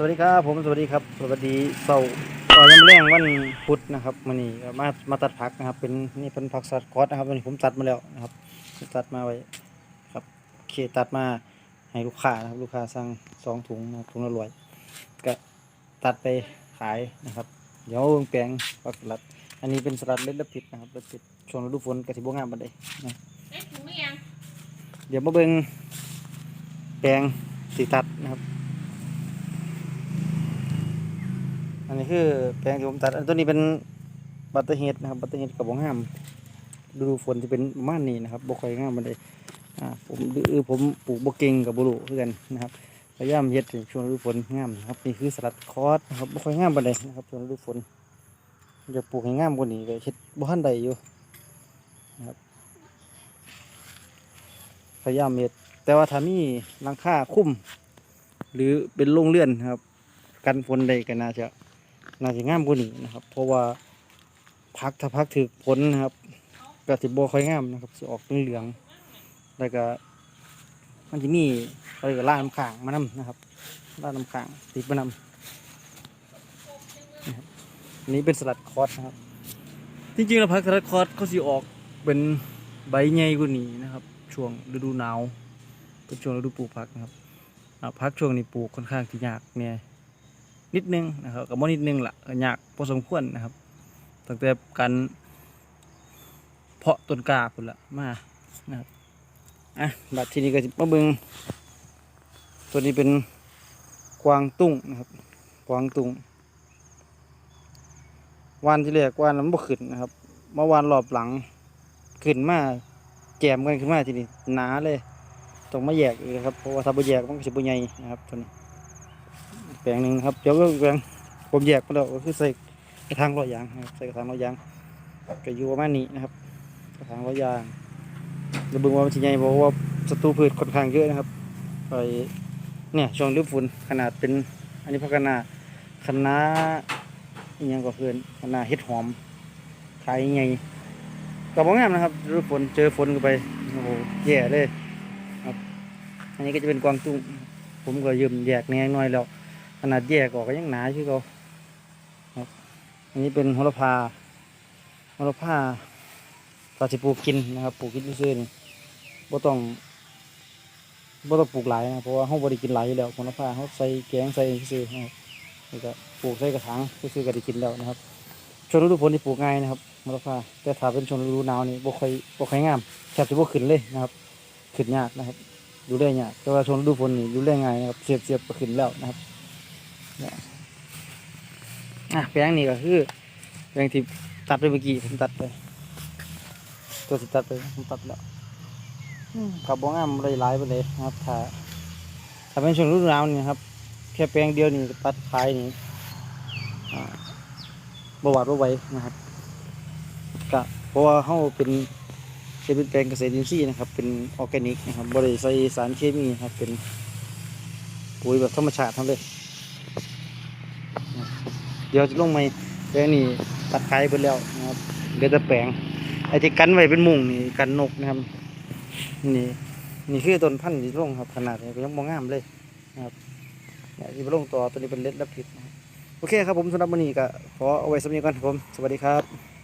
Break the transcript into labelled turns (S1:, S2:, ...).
S1: สวัสดีครับผมสวัสดีครับสวัสดีเสาร์ก่อนยามแรงวันพุธนะครับมื้อนี้ก็มามาตัดผักนะครับ เป็นนี่เป็นผักสัตว์คอสนะครับวันนี้ผมตัดมาแล้วนะครับตัดมาไว้ครับโอเคตัดมาให้ลูกค้านะครับลูกค้าสั่งสองถุงนะครับถุงละร้อยก็ตัดไปขายนะครับเดี๋ยวเบิ่งแปลงผักสลัด อันนี้เป็นสลัดเล็ดละผิดนะครับเล็ดผิดช่วงฤดูฝนกระสิบงามบันไดนะ
S2: เอ๊ะถึงไม่ยัง
S1: เดี๋ยวมาเบิ่งแปลงสีตัดนะครับ อันนี้คือแปลงที่ผมตัด อันตัวนี้เป็นบัตเตอร์เฮดนะครับ บัตเตอร์เฮดกับบงห้ามดูฝนจะเป็นประมาณนี้นะครับบกค่อยงามบันไดอ่าผมดื้อผมปลูกบกเก่งกับบรูเพื่อนนะครับพยายามเฮ็ดให้ช่วงฤดูฝนงามนะครับนี่คือสลัดคอสนะครับบกค่อยงามบันไดนะครับช่วงฤดูฝนจะปลูกให้งามกว่านี้ก็เฮ็ดบ่ทันใดอยู่นะครับพยายามเฮ็ดแต่ว่าถ้ามีหลังคาคุ้ม หรือเป็นโรงเรือนครับ กันฝนใดก็น่าจะ น่าจะงามกว่านี้นะครับ เพราะว่าพักถ้าพักถือฝนนะครับก็สิบ่ค่อยงามนะครับสิออกเหลืองแล้วก็มันจะมีอะไรก็ล่าน้ำขางมานํนะครับล่าน้ำขางติดมานำนี้เป็นสลัดคอสนะครับ จริงๆแล้วพักสลัดคอสเขาสิออกเป็นใบใหญ่กว่านี้นะครับ ช่วงฤดูหนาวเป็นช่วงฤดูปลูกผักนะครับพักช่วงนี้ปลูกค่อนข้างที่ยากเนี่ย นิดนึงนะครับกับว่นิดนึงละก็ยากพอสมควรนะครับตั้งแต่การเพาะต้นกาพุ่นละมานะครับอะบัดทีนี้ก็สิมาเบิงตัวนี้เป็นกวางตุ้งนะครับกวางตุ้งวานที่แรกวานมันบ่ขึ้นนะครับเมื่อวานรอบหลังขึ้นมาแจมกันขึ้นมาทีนี้หนาเลยต้องมาแยกอีกครับเพราะว่าถ้าบ่แยกมันก็สิบ่ใหญ่นะครับตัวนี้ ลงหนึ่งครับเดี๋ยวก็แปลงผมแยกไปแล้วก็คือใส่กระถางร้อยยางนะครับใส่กระถางร้อยยางก็อยู่ประมาณนี้นะครับ กระถางร้อยยางจะเบิ่งว่ามันสิใหญ่เพราะว่าศัตรูพืชค่อนข้างเยอะนะครับไปเนี่ยช่วงฤดูฝนขนาดเป็นอันนี้พักนาคะนาอหยังก็เพื่อนคณะเห็ดหอมขายใหญ่กับว่างามนะครับฤดูฝนเจอฝนกันไปโอ้โหแย่เลยครับอันนี้ก็จะเป็นกวางตุ้งผมก็ยืมแยกแหนงน้อยแล้ว ขนาดแยกออกก็ยังหนาชื่อเขาครับอันนี้เป็นโหระพาโหระพาตาสิปลูกกินนะครับปลูกกินซื่อๆนี่บ่ต้องบ่ต้องปลูกหลายนะเพราะว่าเขาบ่ได้กินหลายอยู่แล้วโหระพาเขาใส่แกงใส่ซื่อๆนะครับนี่ก็ปลูกใส่กระถางซื่อๆก็ได้กินแล้วนะครับช่วงฤดูฝนที่ปลูกง่ายนะครับมะละกอแต่ถ้าเป็นช่วงฤดูหนาวนี่บ่ค่อยบ่ค่อยงามแทบจะบ่ขึ้นเลยนะครับขึ้นยากนะครับ ดูได้ยากแต่ว่าช่วงฤดูฝนนี่ดูได้ง่ายนะครับเสียบเสียบก็ขึ้นแล้วนะครับ อะแปลงนี้ก็คือแปลงที่ตัดไปเมื่อกี้ผมตัดไปตัวที่ตัดไปผมตัดแล้วอืมกับบ่งามเลยหลายไปเลยนะครับถ้าถ้าเป็นช่วงฤดูหนาวนี่ครับแค่แปลงเดียวนี่ตัดขายนี่อ่าบหวาดบไหวนะครับก็เพราะว่าเขาเป็นเป็นแปลงเกษตรอินทรีย์นะครับ เป็นออร์แกนิกนะครับบริใส่สารเคมีนะครับเป็นปุ๋ยแบบธรรมชาติทั้งเลย เดี๋ยวจะลงมาแปลงนี้ตัดขายไปแล้วนะครับเดี๋ยวจะแปลงไอ้ที่กันไว้เป็นมุงนี่กันนกนะครับนี่นี่คือต้นพันธุ์ที่ลงครับขนาดนี้ก็ยังมองงามเลยนะครับเนี่ยที่ลงต่อตัวนี้เป็นเล็ดและผิดโอเคครับผมสำหรับวันนี้ก็ขอเอาไว้สำนีก่อนครับผมสวัสดีครับ